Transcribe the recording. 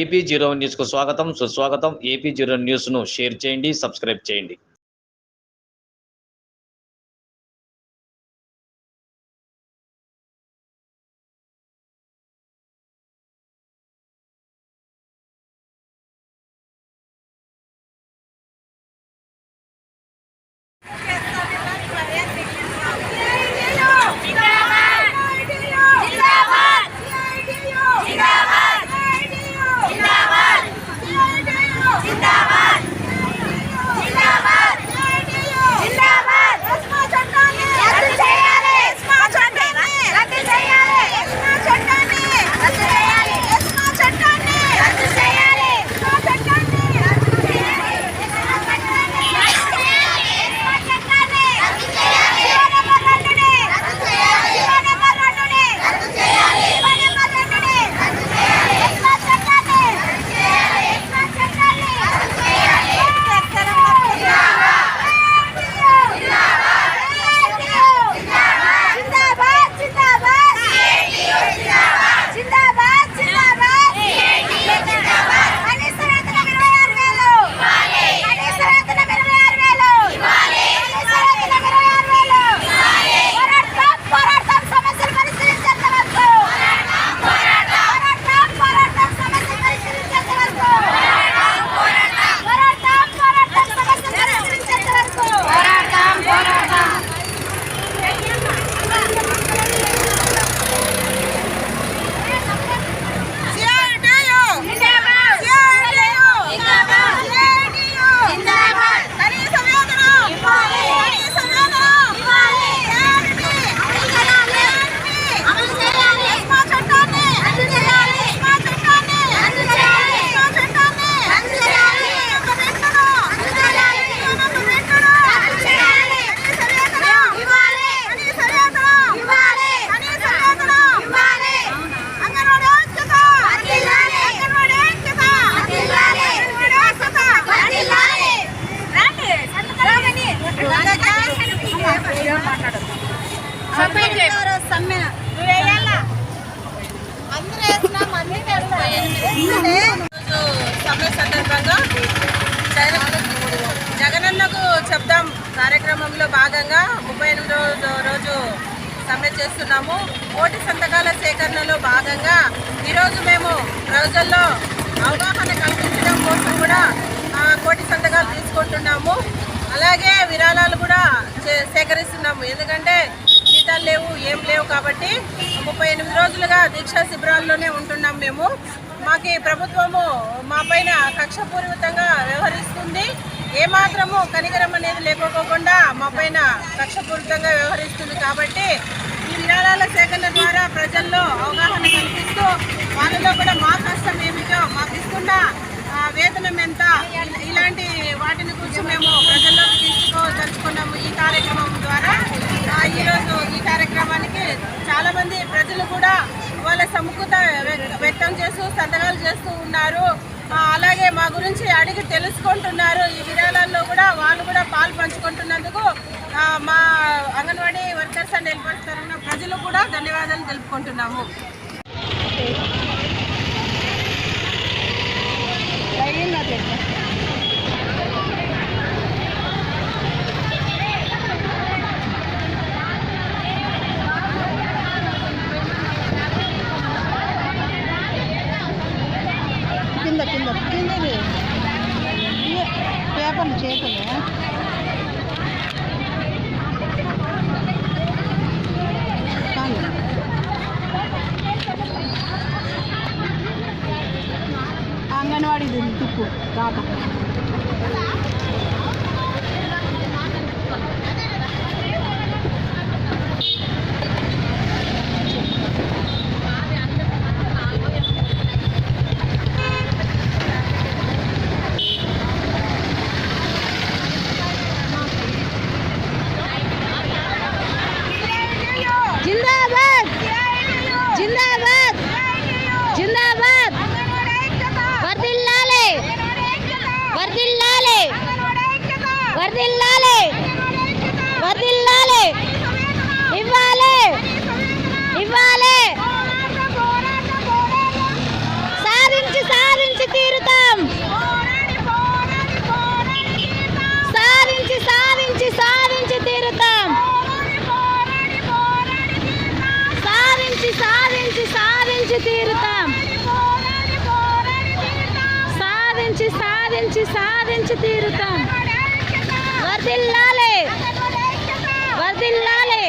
AP zero న్యూస్కు స్వాగతం. సుస్వాగతం. ఏపీ జీరో న్యూస్ను షేర్ చేయండి సబ్స్క్రైబ్ చేయండి. సేకరణలో భాగంగా ఈరోజు మేము ప్రజల్లో అవగాహన కల్పించడం కోసం కూడా కోటి సంతకాలు తీసుకుంటున్నాము. అలాగే విరాళాలు కూడా చే- సేకరిస్తున్నాము. ఎందుకంటే జీతాలు లేవు ఏం లేవు కాబట్టి ముప్పై ఎనిమిది రోజులుగా దీక్షా శిబిరాల్లోనే ఉంటున్నాం మేము. మాకు ఈ ప్రభుత్వము మా పైన కక్షపూరితంగా వ్యవహరిస్తుంది. ఏమాత్రము కనికరం అనేది లేకపోకుండా మా పైన కక్షపూరితంగా వ్యవహరిస్తుంది కాబట్టి విరాళాల సేకరణ ద్వారా ప్రజల్లో అవగాహన కల్పిస్తూ వాళ్ళలో కూడా మా కష్టం ఏమిటో మాకు ఇస్తున్న వేతనం ఎంత? ఇలాంటి వాటిని గురించి మేము ప్రజల్లోకి తీసుకోదలుచుకున్నాము ఈ కార్యక్రమం ద్వారా. ఈరోజు ఈ కార్యక్రమానికి చాలామంది ప్రజలు కూడా వాళ్ళ సముఖత వ్య- వ్యక్తం చేస్తూ సంతకాలు చేస్తూ ఉన్నారు. అలాగే మా గురించి అడిగి తెలుసుకుంటున్నారు. ఈ విరాళాల్లో కూడా వాళ్ళు కూడా పాలు పంచుకుంటున్నందుకు మా అంగన్వాడీ వర్కర్స్ అండ్ ప్రజలు కూడా ధన్యవాదాలు తెలుపుకుంటున్నాము. కింద కింద కింద పేపర్లు చేతులు. అంగన్వాడీ తిప్పు రాక సాధించి సాధించి సాధించి తీరుతాం. వర్దిల్లాలే వర్దిల్లాలే